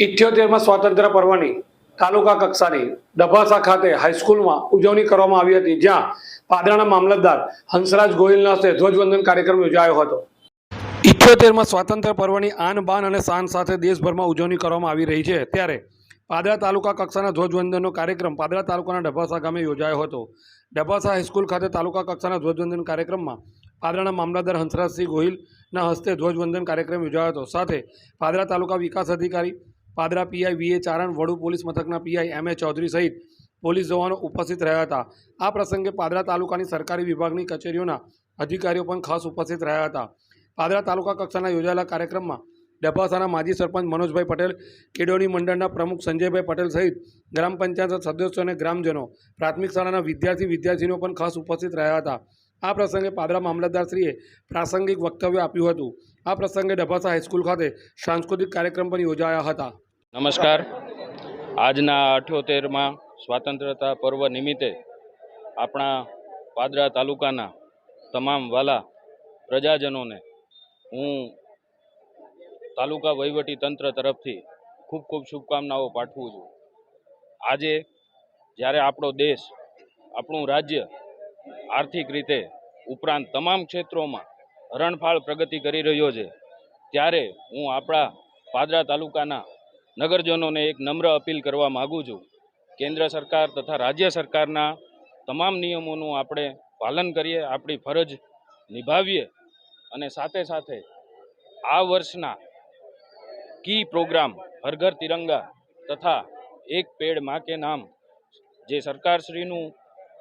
ઇઠ્યોતેરમાં સ્વાતંત્ર્ય પર્વની તાલુકા કક્ષાની ડભાસા ખાતે હાઈસ્કૂલમાં ઉજવણી કરવામાં આવી હતી, જ્યાં પાદરાના મામલતદાર હંસરાજ ગોહિલના હસ્તે ધ્વજવંદન કાર્યક્રમ યોજાયો હતો. ઇઠ્યોતેરમાં સ્વાતંત્ર્ય પર્વની આન બાન અને શાન સાથે દેશભરમાં ઉજવણી કરવામાં આવી રહી છે. ત્યારે પાદરા તાલુકા કક્ષાના ધ્વજવંદનનો કાર્યક્રમ પાદરા તાલુકાના ડભાસા ગામે યોજાયો હતો. ડભાસા હાઈસ્કૂલ ખાતે તાલુકા કક્ષાના ધ્વજવંદન કાર્યક્રમમાં પાદરાના મામલતદાર હંસરાજસિંહ ગોહિલના હસ્તે ધ્વજવંદન કાર્યક્રમ યોજાયો હતો. સાથે પાદરા તાલુકા વિકાસ અધિકારી Padra PI VA Charan, Vadu police મથકના પીઆઈ એમ એ ચૌધરી સહિત પોલીસ જવાનો ઉપસ્થિત રહ્યા હતા. આ પ્રસંગે પાદરા તાલુકાની સરકારી વિભાગની કચેરીઓના અધિકારીઓ પણ ખાસ ઉપસ્થિત રહ્યા હતા. પાદરા તાલુકા કક્ષાના યોજાયેલા કાર્યક્રમમાં ડભાસાના માજી સરપંચ મનોજભાઈ પટેલ, કેડોની મંડળના પ્રમુખ સંજયભાઈ પટેલ સહિત ગ્રામ પંચાયત સદસ્યો અને ગ્રામજનો, પ્રાથમિક શાળાના વિદ્યાર્થી વિદ્યાર્થીનીઓ પણ ખાસ ઉપસ્થિત રહ્યા હતા. આ પ્રસંગે પાદરા મામલતદારશ્રીએ પ્રાસંગિક વક્તવ્ય આપ્યું હતું. આ પ્રસંગે ડભાસા હાઈસ્કૂલ ખાતે સાંસ્કૃતિક કાર્યક્રમ પણ યોજાયા હતા. નમસ્કાર. આજના અઠ્યોતેરમાં સ્વાતંત્રતા પર્વ નિમિત્તે આપણા પાદરા તાલુકાના તમામ વાલા પ્રજાજનોને હું તાલુકા વહીવટી તંત્ર તરફથી ખૂબ ખૂબ શુભકામનાઓ પાઠવું છું. આજે જ્યારે આપણો દેશ, આપણું રાજ્ય આર્થિક રીતે ઉપરાંત તમામ ક્ષેત્રોમાં હરણફાળ પ્રગતિ કરી રહ્યો છે, ત્યારે હું આપણા પાદરા તાલુકાના નગરજનોને એક નમ્ર અપીલ કરવા માગું છું. કેન્દ્ર સરકાર તથા રાજ્ય સરકારના તમામ નિયમોનું આપણે પાલન કરીએ, આપણી ફરજ નિભાવીએ અને સાથે સાથે આ વર્ષના કી પ્રોગ્રામ હર ઘર તિરંગા તથા એક પેડમાં કે નામ જે સરકારશ્રીનું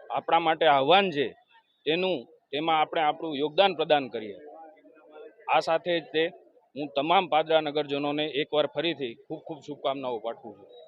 આપણા માટે આહવાન છે, તેનું તેમાં આપણે આપણું યોગદાન પ્રદાન કરીએ. આ સાથે જ તે હું તમામ પાદરા નગરજનોને એકવાર ફરીથી ખૂબ ખૂબ શુભકામનાઓ પાઠવું છું.